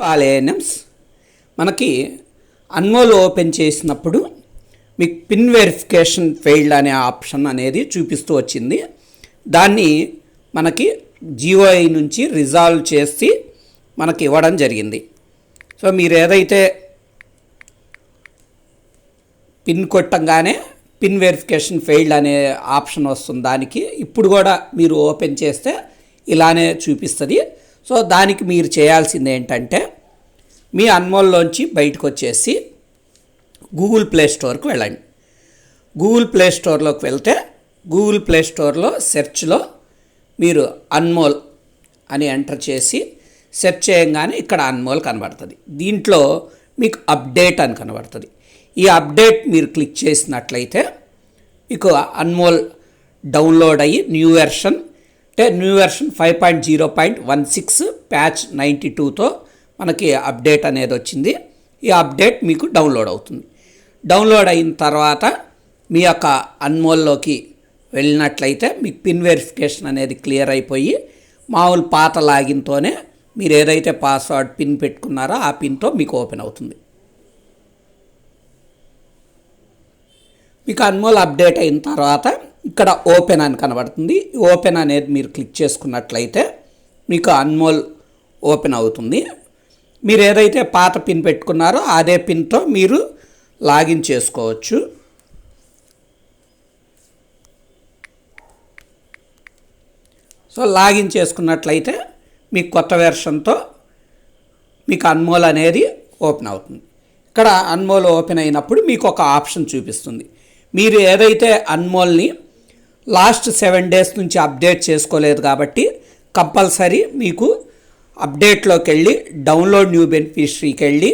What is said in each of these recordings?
All మనకి Anmol open చేసినప్పుడు మీకు పిన్ వెరిఫికేషన్ ఫెయిల్డ్ అనే ఆప్షన్ అనేది చూపిస్తూ వచ్చింది. దాన్ని మనకి జిఓఐ నుంచి రిజాల్వ్ చేసి మనకి ఇవ్వడం జరిగింది. సో మీరు ఏదైతే పిన్ కొట్టంగానే పిన్ వెరిఫికేషన్ ఫెయిల్డ్ అనే ఆప్షన్ వస్తుంది దానికి. ఇప్పుడు కూడా మీరు ఓపెన్ చేస్తే ఇలానే చూపిస్తుంది. సో దానికి మీరు చేయాల్సింది ఏంటంటే మీ అన్మోల్లోంచి బయటకు వచ్చేసి గూగుల్ ప్లే స్టోర్కి వెళ్ళండి. గూగుల్ ప్లే స్టోర్లోకి వెళ్తే గూగుల్ ప్లే స్టోర్లో సెర్చ్లో మీరు అన్మోల్ అని ఎంటర్ చేసి సెర్చ్ చేయగానే ఇక్కడ అన్మోల్ కనబడుతుంది. దీంట్లో మీకు అప్డేట్ అని కనబడుతుంది. ఈ అప్డేట్ మీరు క్లిక్ చేసినట్లయితే మీకు అన్మోల్ డౌన్లోడ్ అయ్యి న్యూ వెర్షన్ అంటే new version five point zero point one six patch ninety టూతో మనకి అప్డేట్ అనేది వచ్చింది. ఈ అప్డేట్ మీకు డౌన్లోడ్ అవుతుంది. డౌన్లోడ్ అయిన తర్వాత మీ యొక్క అన్మోల్లోకి వెళ్ళినట్లయితే మీకు పిన్ వెరిఫికేషన్ అనేది క్లియర్ అయిపోయి మామూలు పాత లాగిన్తోనే మీరు ఏదైతే పాస్వర్డ్ పిన్ పెట్టుకున్నారో ఆ పిన్తో మీకు ఓపెన్ అవుతుంది. మీకు అన్మోల్ అప్డేట్ అయిన తర్వాత ఇక్కడ ఓపెన్ అని కనబడుతుంది. ఓపెన్ అనేది మీరు క్లిక్ చేసుకున్నట్లయితే మీకు అన్మోల్ ఓపెన్ అవుతుంది. మీరు ఏదైతే పాత పిన్ పెట్టుకున్నారో అదే పిన్తో మీరు లాగిన్ చేసుకోవచ్చు. సో లాగిన్ చేసుకున్నట్లయితే మీకు కొత్త వెర్షన్తో మీకు అన్మోల్ అనేది ఓపెన్ అవుతుంది. ఇక్కడ అన్మోల్ ఓపెన్ అయినప్పుడు మీకు ఒక ఆప్షన్ చూపిస్తుంది. మీరు ఏదైతే అన్మోల్ని లాస్ట్ సెవెన్ డేస్ నుంచి అప్డేట్ చేసుకోలేదు కాబట్టి కంపల్సరీ మీకు అప్డేట్లోకి వెళ్ళి డౌన్లోడ్ న్యూ బెనిఫిషరీకి వెళ్ళి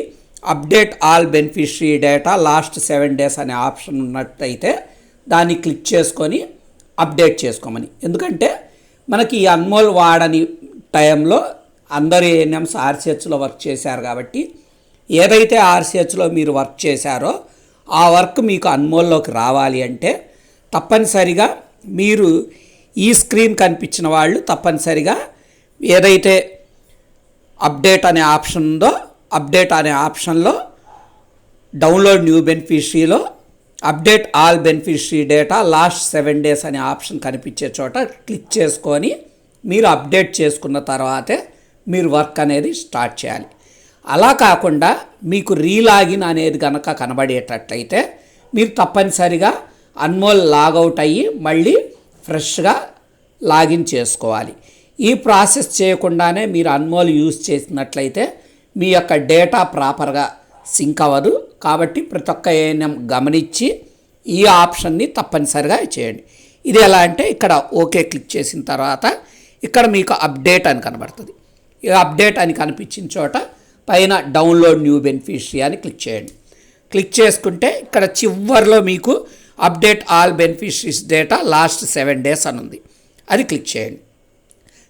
update all beneficiary data last seven days అనే ఆప్షన్ ఉన్నట్టయితే దాన్ని క్లిక్ చేసుకొని అప్డేట్ చేసుకోమని. ఎందుకంటే మనకి ఈ అన్మోల్ వాడని టైంలో అందరు ఏఎన్ఎంస్ ఆర్సిహెచ్లో వర్క్ చేశారు కాబట్టి ఏదైతే ఆర్సిహెచ్లో మీరు వర్క్ చేశారో ఆ వర్క్ మీకు అన్మోల్లోకి రావాలి అంటే తప్పనిసరిగా మీరు ఈ స్క్రీన్ కనిపించిన వాళ్ళు తప్పనిసరిగా ఏదైతే అప్డేట్ అనే ఆప్షన్ ఉందో అప్డేట్ అనే ఆప్షన్లో download new బెనిఫిషరీలో update all beneficiary data last seven days అనే ఆప్షన్ కనిపించే చోట క్లిక్ చేసుకొని మీరు అప్డేట్ చేసుకున్న తర్వాతే మీరు వర్క్ అనేది స్టార్ట్ చేయాలి. అలా కాకుండా మీకు రీలాగిన్ అనేది కనుక కనబడేటట్లయితే మీరు తప్పనిసరిగా అన్మోల్ లాగౌట్ అయ్యి మళ్ళీ ఫ్రెష్గా లాగిన్ చేసుకోవాలి. ఈ ప్రాసెస్ చేయకుండానే మీరు అన్మోల్ యూజ్ చేసినట్లయితే మీ యొక్క డేటా ప్రాపర్గా సింక్ అవ్వదు. కాబట్టి ప్రతి ఒక్క ఏఎన్ఎం గమనించి ఈ ఆప్షన్ని తప్పనిసరిగా చేయండి. ఇది ఎలా అంటే ఇక్కడ ఓకే క్లిక్ చేసిన తర్వాత ఇక్కడ మీకు అప్డేట్ అని కనబడుతుంది. ఈ అప్డేట్ అని కనిపించిన చోట పైన డౌన్లోడ్ న్యూ బెనిఫిషరీ అని క్లిక్ చేయండి. క్లిక్ చేసుకుంటే ఇక్కడ చివరిలో మీకు update all beneficiaries data last seven days అని ఉంది అది క్లిక్ చేయండి.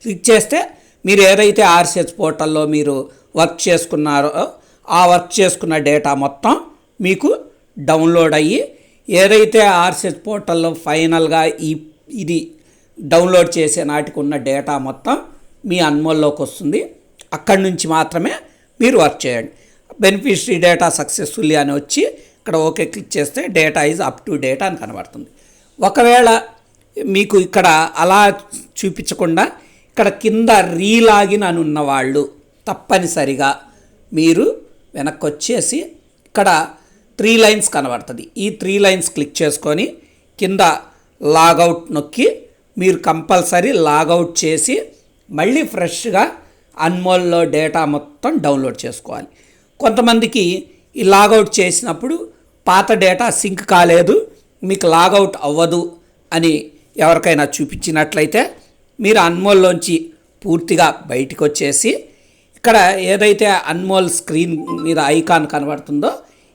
క్లిక్ చేస్తే మీరు ఏదైతే ఆర్సిహెచ్ పోర్టల్లో మీరు వర్క్ చేసుకున్నారో ఆ వర్క్ చేసుకున్న డేటా మొత్తం మీకు డౌన్లోడ్ అయ్యి ఏదైతే ఆర్సిహెచ్ పోర్టల్లో ఫైనల్గా ఈ ఇది డౌన్లోడ్ చేసే నాటికి ఉన్న డేటా మొత్తం మీ అన్మోల్లోకి వస్తుంది. అక్కడి నుంచి మాత్రమే మీరు వర్క్ చేయండి. బెనిఫిషరీ డేటా సక్సెస్ఫుల్లీ అని వచ్చి ఇక్కడ ఓకే క్లిక్ చేస్తే data is up to date అని కనబడుతుంది. ఒకవేళ మీకు ఇక్కడ అలా చూపించకుండా ఇక్కడ కింద రీలాగిన్ అని ఉన్న వాళ్ళు తప్పనిసరిగా మీరు వెనక్కి వచ్చేసి ఇక్కడ త్రీ లైన్స్ కనబడుతుంది. ఈ త్రీ లైన్స్ క్లిక్ చేసుకొని కింద లాగౌట్ నొక్కి మీరు కంపల్సరీ లాగౌట్ చేసి మళ్ళీ ఫ్రెష్గా అన్మోల్లో డేటా మొత్తం డౌన్లోడ్ చేసుకోవాలి. కొంతమందికి ఈ లాగౌట్ చేసినప్పుడు పాత డేటా సింక్ కాలేదు మీకు లాగౌట్ అవ్వదు అని ఎవరికైనా చూపించినట్లయితే మీరు అన్మోల్లోంచి పూర్తిగా బయటికి వచ్చేసి ఇక్కడ ఏదైతే అన్మోల్ స్క్రీన్ మీద ఐకాన్ కనబడుతుందో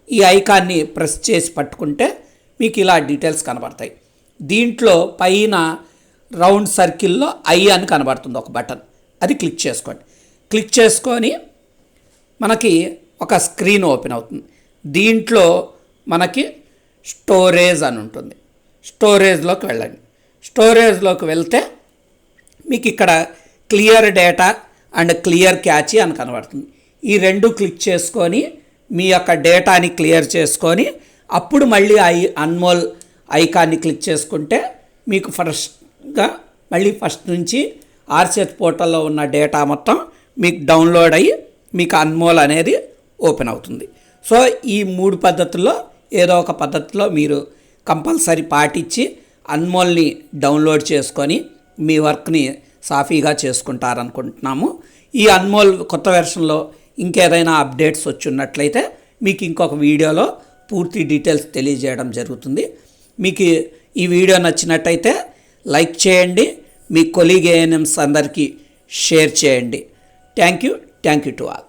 ఈ ఐకాన్ని ప్రెస్ చేసి పట్టుకుంటే మీకు ఇలా డీటెయిల్స్ కనబడతాయి. దీంట్లో పైన రౌండ్ సర్కిల్లో ఐ అని కనబడుతుంది ఒక బటన్. అది క్లిక్ చేసుకోండి. క్లిక్ చేసుకొని మనకి ఒక స్క్రీన్ ఓపెన్ అవుతుంది. దీంట్లో మనకి స్టోరేజ్ అని ఉంటుంది. స్టోరేజ్లోకి వెళ్ళండి. స్టోరేజ్లోకి వెళ్తే మీకు ఇక్కడ clear data and clear cache అని కనబడుతుంది. ఈ రెండు క్లిక్ చేసుకొని మీ యొక్క డేటాని క్లియర్ చేసుకొని అప్పుడు మళ్ళీ ఐ అన్మోల్ ఐకాన్ని క్లిక్ చేసుకుంటే మీకు ఫస్ట్గా మళ్ళీ ఫస్ట్ నుంచి ఆర్సెట్ పోర్టల్లో ఉన్న డేటా మొత్తం మీకు డౌన్లోడ్ అయ్యి మీకు అన్మోల్ అనేది ఓపెన్ అవుతుంది. సో ఈ మూడు పద్ధతుల్లో ఏదో ఒక పద్ధతిలో మీరు కంపల్సరీ పాటించి అన్మోల్ని డౌన్లోడ్ చేసుకొని మీ వర్క్ని సాఫీగా చేసుకుంటారనుకుంటున్నాము. ఈ అన్మోల్ కొత్త వెర్షన్లో ఇంకేదైనా అప్డేట్స్ వచ్చున్నట్లయితే మీకు ఇంకొక వీడియోలో పూర్తి డీటెయిల్స్ తెలియజేయడం జరుగుతుంది. మీకు ఈ వీడియో నచ్చినట్టయితే లైక్ చేయండి మీ కొలీగ్ ఏఎన్ఎంస్ అందరికీ షేర్ చేయండి. Thank you thank you to all.